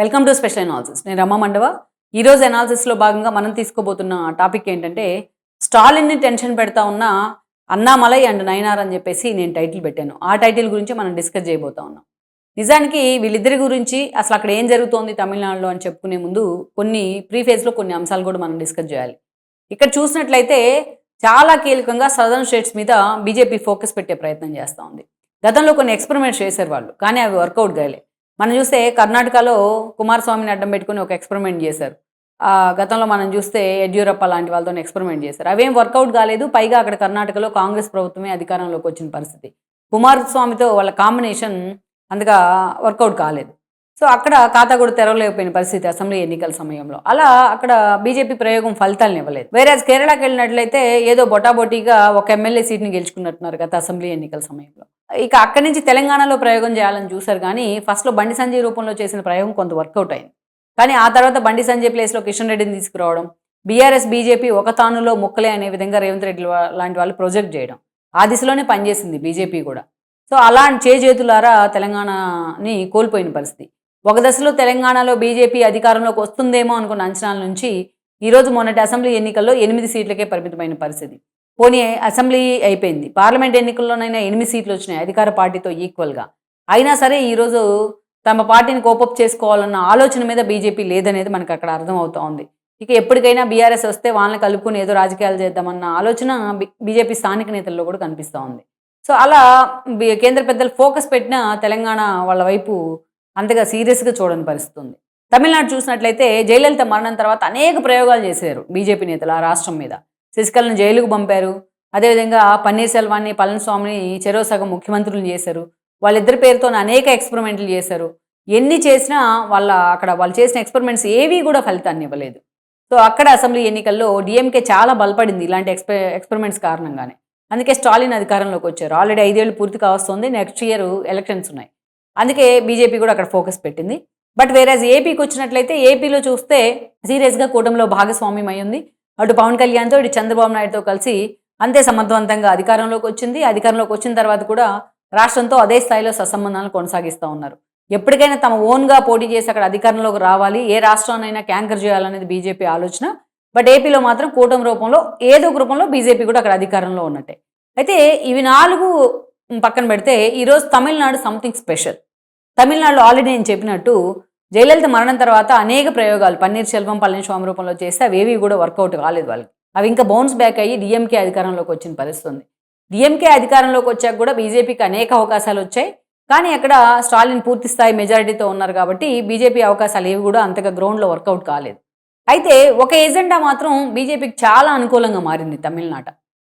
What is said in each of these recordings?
Welcome to special analysis నేను రమ్మ మండవ. ఈరోజు అనాలిసిస్లో భాగంగా మనం తీసుకోబోతున్న టాపిక్ ఏంటంటే స్టాలిన్ని టెన్షన్ పెడతా ఉన్న అన్నామలై అండ్ నయనార్ అని చెప్పేసి నేను టైటిల్ పెట్టాను. ఆ టైటిల్ గురించి మనం డిస్కస్ చేయబోతా ఉన్నాం. నిజానికి వీళ్ళిద్దరి గురించి అసలు అక్కడ ఏం జరుగుతోంది తమిళనాడులో అని చెప్పుకునే ముందు కొన్ని ప్రీఫేజ్లో కొన్ని అంశాలు కూడా మనం డిస్కస్ చేయాలి. ఇక్కడ చూసినట్లయితే చాలా కీలకంగా సదర్న్ స్టేట్స్ మీద బీజేపీ ఫోకస్ పెట్టే ప్రయత్నం చేస్తూ ఉంది. గతంలో కొన్ని ఎక్స్పెరిమెంట్స్ చేశారు వాళ్ళు కానీ అవి వర్కౌట్ కాలే మనం చూస్తే కర్ణాటకలో కుమారస్వామిని అడ్డం పెట్టుకుని ఒక ఎక్స్పెరిమెంట్ చేశారు. ఆ, గతంలో మనం చూస్తే యడ్యూరప్ప లాంటి వాళ్ళతో ఎక్స్పెరిమెంట్ చేశారు. అవేం వర్కౌట్ కాలేదు పైగా అక్కడ కర్ణాటకలో కాంగ్రెస్ ప్రభుత్వమే అధికారంలోకి వచ్చిన పరిస్థితి. కుమారస్వామితో వాళ్ళ కాంబినేషన్ అంతగా వర్కౌట్ కాలేదు. సో అక్కడ ఖాతా కూడా తెరవలేకపోయిన పరిస్థితి అసెంబ్లీ ఎన్నికల సమయంలో. అలా అక్కడ బీజేపీ ప్రయోగం ఫలితాలను ఇవ్వలేదు. వేరే కేరళకి వెళ్ళినట్లయితే ఏదో బొటాబొటీగా ఒక ఎమ్మెల్యే సీట్ని గెలుచుకున్నట్టున్నారు గత అసెంబ్లీ ఎన్నికల సమయంలో. ఇక అక్కడి నుంచి తెలంగాణలో ప్రయోగం చేయాలని చూశారు కానీ ఫస్ట్లో బండి సంజయ్ రూపంలో చేసిన ప్రయోగం కొంత వర్కౌట్ అయింది. కానీ ఆ తర్వాత బండి సంజయ్ ప్లేస్లో కిషన్ రెడ్డిని తీసుకురావడం బీఆర్ఎస్ బీజేపీ ఒక తానులో ముక్కలే అనే విధంగా రేవంత్ రెడ్డి లాంటి వాళ్ళు ప్రొజెక్ట్ చేయడం ఆ దిశలోనే పనిచేసింది బీజేపీ కూడా. సో అలా చేజేతులారా తెలంగాణని కోల్పోయిన పరిస్థితి. ఒక దశలో తెలంగాణలో బీజేపీ అధికారంలోకి వస్తుందేమో అనుకున్న అంచనాల నుంచి ఈరోజు మొన్నటి అసెంబ్లీ ఎన్నికల్లో ఎనిమిది సీట్లకే పరిమితమైన పరిస్థితి. పోనీ అసెంబ్లీ అయిపోయింది. పార్లమెంట్ ఎన్నికల్లోనైనా ఎనిమిది సీట్లు వచ్చినాయి అధికార పార్టీతో ఈక్వల్గా అయినా సరే ఈరోజు తమ పార్టీని కోపప్ చేసుకోవాలన్న ఆలోచన మీద బీజేపీ లేదనేది మనకు అక్కడ అర్థమవుతోంది ఉంది. ఇక ఎప్పటికైనా బీఆర్ఎస్ వస్తే వాళ్ళని కలుపుకుని ఏదో రాజకీయాలు చేద్దామన్న ఆలోచన బీజేపీ స్థానిక నేతల్లో కూడా కనిపిస్తూ ఉంది. సో అలా కేంద్ర పెద్దలు ఫోకస్ పెట్టిన తెలంగాణ వాళ్ళ వైపు అంతగా సీరియస్గా చూడని పరిస్థితి ఉంది తమిళనాడు చూసినట్లయితే జయలలిత మరణం తర్వాత అనేక ప్రయోగాలు చేశారు బీజేపీ నేతలు ఆ రాష్ట్రం మీద. శశికళను జైలుకు పంపారు. అదేవిధంగా పన్నీర్ సెల్వాన్ని పళనిస్వామిని చెరో సగం ముఖ్యమంత్రులు చేశారు. వాళ్ళిద్దరి పేరుతో అనేక ఎక్స్పెరిమెంట్లు చేశారు. ఎన్ని చేసినా వాళ్ళ అక్కడ వాళ్ళు చేసిన ఎక్స్పెరిమెంట్స్ ఏవి కూడా ఫలితాన్ని ఇవ్వలేదు. సో అక్కడ అసెంబ్లీ ఎన్నికల్లో డిఎంకే చాలా బలపడింది ఇలాంటి ఎక్స్పె ఎక్స్పెరిమెంట్స్ కారణంగానే. అందుకే స్టాలిన్ అధికారంలోకి వచ్చారు. ఆల్రెడీ ఐదేళ్ళు పూర్తి కావస్తుంది. నెక్స్ట్ ఇయర్ ఎలక్షన్స్ ఉన్నాయి. అందుకే బీజేపీ కూడా అక్కడ ఫోకస్ పెట్టింది. బట్ వేరే ఏపీకి వచ్చినట్లయితే ఏపీలో చూస్తే సీరియస్గా కూటమిలో భాగస్వామ్యం అయ్యింది. అటు పవన్ కళ్యాణ్తో ఇటు చంద్రబాబు నాయుడుతో కలిసి అంతే సమర్థవంతంగా అధికారంలోకి వచ్చింది. అధికారంలోకి వచ్చిన తర్వాత కూడా రాష్ట్రంతో అదే స్థాయిలో సత్సంబంధాలను కొనసాగిస్తూ ఉన్నారు. ఎప్పటికైనా తమ ఓన్గా పోటీ చేసి అక్కడ అధికారంలోకి రావాలి. ఏ రాష్ట్రాన్నైనా క్యాంకర్ చేయాలనేది బీజేపీ ఆలోచన. బట్ ఏపీలో మాత్రం కూటమి రూపంలో ఏదో ఒక రూపంలో బీజేపీ కూడా అక్కడ అధికారంలో ఉన్నట్టే. అయితే ఇవి నాలుగు పక్కన పెడితే ఈరోజు తమిళనాడు సంథింగ్ స్పెషల్. తమిళనాడులో ఆల్రెడీ నేను చెప్పినట్టు జయలలిత మరణం తర్వాత అనేక ప్రయోగాలు పన్నీర్ సెల్వం పళనిస్వామి రూపంలో చేస్తే అవేవి కూడా వర్కౌట్ కాలేదు వాళ్ళకి. అవి ఇంకా బౌన్స్ బ్యాక్ అయ్యి డిఎంకే అధికారంలోకి వచ్చిన పరిస్థితి ఉంది డిఎంకే అధికారంలోకి వచ్చాక కూడా బీజేపీకి అనేక అవకాశాలు వచ్చాయి. కానీ అక్కడ స్టాలిన్ పూర్తి స్థాయి మెజారిటీతో ఉన్నారు కాబట్టి బీజేపీ అవకాశాలు ఏవి కూడా అంతగా గ్రౌండ్లో వర్కౌట్ కాలేదు. అయితే ఒక ఎజెండా మాత్రం బీజేపీకి చాలా అనుకూలంగా మారింది తమిళనాట.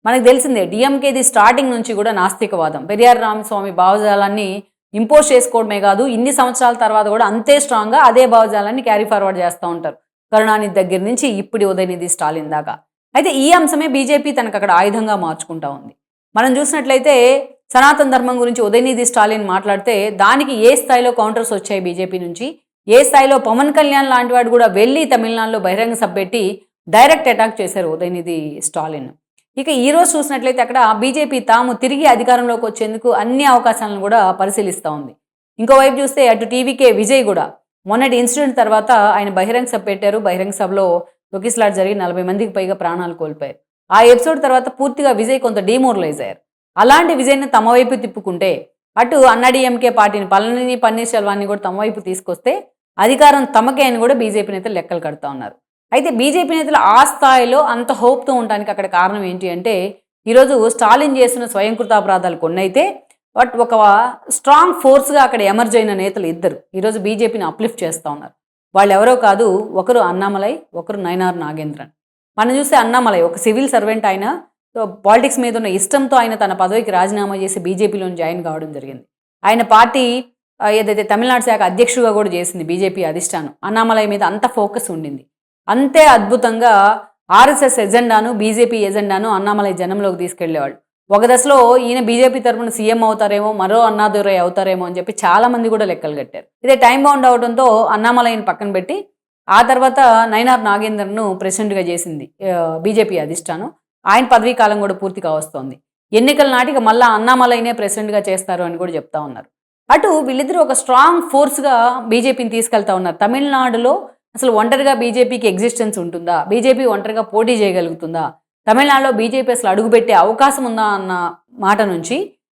మనకు తెలిసిందే డిఎంకేది స్టార్టింగ్ నుంచి కూడా నాస్తికవాదం. పెరియార్ రామస్వామి భావజాలాన్ని ఇంపోజ్ చేసుకోవడమే కాదు ఇన్ని సంవత్సరాల తర్వాత కూడా అంతే స్ట్రాంగ్గా అదే భావజాలాన్ని క్యారీ ఫార్వర్డ్ చేస్తూ ఉంటారు. కరుణానిధి దగ్గర నుంచి ఇప్పటి ఉదయనిధి స్టాలిన్ దాకా. అయితే ఈ అంశమే బీజేపీ తనకు అక్కడ ఆయుధంగా మార్చుకుంటా ఉంది. మనం చూసినట్లయితే సనాతన ధర్మం గురించి ఉదయనిధి స్టాలిన్ మాట్లాడితే దానికి ఏ స్థాయిలో కౌంటర్స్ వచ్చాయి బీజేపీ నుంచి? ఏ స్థాయిలో పవన్ కళ్యాణ్ లాంటి వాడు కూడా వెళ్ళి తమిళనాడులో బహిరంగ సభ పెట్టి డైరెక్ట్ అటాక్ చేశారు ఉదయనిధి స్టాలిన్. ఇక ఈ రోజు చూసినట్లయితే అక్కడ బీజేపీ తాము తిరిగి అధికారంలోకి వచ్చేందుకు అన్ని అవకాశాలను కూడా పరిశీలిస్తూ ఉంది. ఇంకోవైపు చూస్తే అటు టీవీకే విజయ్ కూడా. మొన్నటి ఇన్సిడెంట్ తర్వాత ఆయన బహిరంగ సభ పెట్టారు. బహిరంగ సభలో తొకిస్లాట్ జరిగి నలభై మందికి పైగా ప్రాణాలు కోల్పోయారు. ఆ ఎపిసోడ్ తర్వాత పూర్తిగా విజయ్ కొంత డిమోరలైజ్ అయ్యారు. అలాంటి విజయ్ని తమ వైపు తిప్పుకుంటే అటు అన్నాడీఎంకే పార్టీని పళని పన్నీర్ సెల్వాన్ని కూడా తమ వైపు తీసుకొస్తే అధికారం తమకే అని కూడా బీజేపీ నేతలు లెక్కలు కడతా ఉన్నారు. అయితే బీజేపీ నేతలు ఆ స్థాయిలో అంత హోప్తో ఉండడానికి అక్కడ కారణం ఏంటి అంటే ఈరోజు స్టాలిన్ చేసిన స్వయంకృతాపరాధాలు కొన్ని అయితే బట్ ఒక స్ట్రాంగ్ ఫోర్స్గా అక్కడ ఎమర్జ్ అయిన నేతలు ఇద్దరు. ఈరోజు బీజేపీని అప్లిఫ్ట్ చేస్తూ ఉన్నారు. వాళ్ళు ఎవరో కాదు ఒకరు అన్నామలై ఒకరు నయనార్ నాగేంద్రన్. మనం చూస్తే అన్నామలై ఒక సివిల్ సర్వెంట్ ఆయన పాలిటిక్స్ మీద ఉన్న ఇష్టంతో ఆయన తన పదవికి రాజీనామా చేసి బీజేపీలో జాయిన్ కావడం జరిగింది. ఆయన పార్టీ ఏదైతే తమిళనాడు శాఖ అధ్యక్షుడిగా కూడా చేసింది బీజేపీ అధిష్టానం అన్నామలై మీద అంత ఫోకస్ ఉండింది. అంతే అద్భుతంగా ఆర్ఎస్ఎస్ ఎజెండాను బీజేపీ ఎజెండాను అన్నామలై జనంలోకి తీసుకెళ్ళేవాళ్ళు ఒక దశలో ఈయన బీజేపీ తరఫున సీఎం అవుతారేమో మరో అన్నాదురై అవుతారేమో అని చెప్పి చాలా మంది కూడా లెక్కలు కట్టారు. ఇదే టైం బౌండ్ అవడంతో అన్నామలైని పక్కన పెట్టి ఆ తర్వాత నైనార్ నాగేందర్ను ప్రెసిడెంట్గా చేసింది బీజేపీ అధిష్టానం. ఆయన పదవీ కాలం కూడా పూర్తిగా వస్తోంది ఎన్నికల నాటికి మళ్ళా అన్నామలైనే ప్రెసిడెంట్గా చేస్తారు అని కూడా చెప్తా ఉన్నారు. అటు వీళ్ళిద్దరూ ఒక స్ట్రాంగ్ ఫోర్స్గా బీజేపీని తీసుకెళ్తా ఉన్నారు. తమిళనాడులో అసలు ఒంటరిగా బీజేపీకి ఎగ్జిస్టెన్స్ ఉంటుందా? బీజేపీ ఒంటరిగా పోటీ చేయగలుగుతుందా? తమిళనాడులో బీజేపీ అసలు అడుగుపెట్టే అవకాశం ఉందా అన్న మాట నుంచి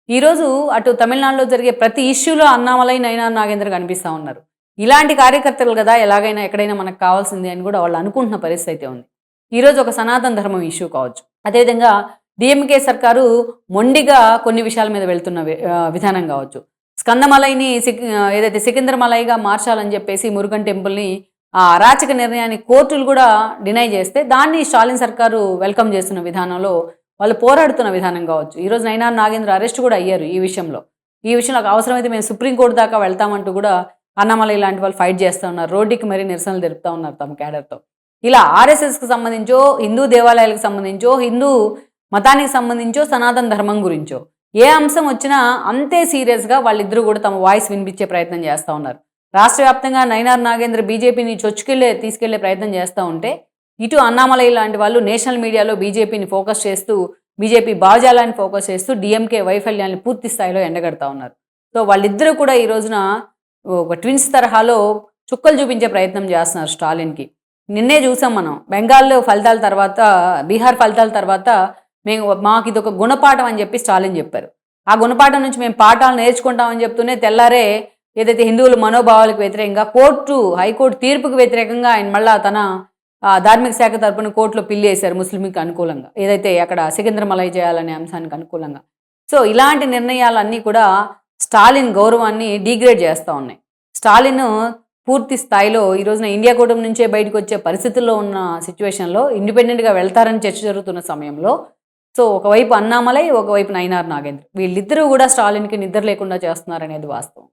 ఈరోజు అటు తమిళనాడులో జరిగే ప్రతి ఇష్యూలో అన్నామలై నైనా నాగేంద్ర కనిపిస్తూ ఉన్నారు. ఇలాంటి కార్యకర్తలు కదా ఎలాగైనా ఎక్కడైనా మనకు కావాల్సింది అని కూడా వాళ్ళు అనుకుంటున్న పరిస్థితి అయితే ఉంది. ఈరోజు ఒక సనాతన ధర్మం ఇష్యూ కావచ్చు. అదేవిధంగా డిఎంకే సర్కారు మొండిగా కొన్ని విషయాల మీద వెళ్తున్న విధానం కావచ్చు. స్కందమలైని సిక్ ఏదైతే సికింద్రమలైగా మార్చాలని చెప్పేసి మురుగన్ టెంపుల్ని అరాచక నిర్ణయాన్ని కోర్టులు కూడా డినై చేస్తే దాన్ని స్టాలిన్ సర్కారు వెల్కమ్ చేస్తున్న విధానంలో వాళ్ళు పోరాడుతున్న విధానం కావచ్చు. ఈరోజు నైనార్ నాగేంద్ర అరెస్ట్ కూడా అయ్యారు ఈ విషయంలో. ఈ విషయంలో అవసరమైతే మేము సుప్రీంకోర్టు దాకా వెళ్తామంటూ కూడా అన్నమలై లాంటి వాళ్ళు ఫైట్ చేస్తూ ఉన్నారు. రోడ్డుకి మరీ నిరసనలు తెలుపుతూ ఉన్నారు తమ క్యాడర్తో ఇలా ఆర్ఎస్ఎస్కి సంబంధించో హిందూ దేవాలయాలకు సంబంధించో హిందూ మతానికి సంబంధించో సనాతన ధర్మం గురించో ఏ అంశం వచ్చినా అంతే సీరియస్గా వాళ్ళిద్దరూ కూడా తమ వాయిస్ వినిపించే ప్రయత్నం చేస్తూ ఉన్నారు. రాష్ట్ర వ్యాప్తంగా నైనార్ నాగేంద్ర బీజేపీని చొచ్చుకెళ్ళే తీసుకెళ్ళే ప్రయత్నం చేస్తూ ఉంటే ఇటు అన్నామలై లాంటి వాళ్ళు నేషనల్ మీడియాలో బీజేపీని ఫోకస్ చేస్తూ బీజేపీ భావజాలాన్ని ఫోకస్ చేస్తూ డిఎంకే వైఫల్యాన్ని పూర్తి స్థాయిలో ఎండగడతా ఉన్నారు. సో వాళ్ళిద్దరూ కూడా ఈ రోజున ఒక ట్విన్స్ తరహాలో చుక్కలు చూపించే ప్రయత్నం చేస్తున్నారు స్టాలిన్కి. నిన్నే చూసాం మనం. బెంగాల్లో ఫలితాల తర్వాత బీహార్ ఫలితాల తర్వాత మేము మాకు ఇది ఒక గుణపాఠం అని చెప్పి స్టాలిన్ చెప్పారు. ఆ గుణపాఠం నుంచి మేము పాఠాలు నేర్చుకుంటామని చెప్తూనే తెల్లారే ఏదైతే హిందువుల మనోభావాలకు వ్యతిరేకంగా కోర్టు హైకోర్టు తీర్పుకు వ్యతిరేకంగా ఆయన మళ్ళా తన ధార్మిక శాఖ తరపున కోర్టులో పిల్లి వేశారు ముస్లింకి అనుకూలంగా. ఏదైతే అక్కడ సికింద్రమలై చేయాలనే అంశానికి అనుకూలంగా. సో ఇలాంటి నిర్ణయాలన్నీ కూడా స్టాలిన్ గౌరవాన్ని డీగ్రేడ్ చేస్తూ ఉన్నాయి. స్టాలిన్ పూర్తి స్థాయిలో ఈ రోజున ఇండియా కూటమి నుంచే బయటకు వచ్చే పరిస్థితుల్లో ఉన్న సిచ్యువేషన్లో ఇండిపెండెంట్గా వెళ్తారని చర్చ జరుగుతున్న సమయంలో సో ఒకవైపు అన్నామలై ఒకవైపు నైనార్ నాగేంద్ర. వీళ్ళిద్దరూ కూడా స్టాలిన్కి నిద్ర లేకుండా చేస్తున్నారనేది వాస్తవం.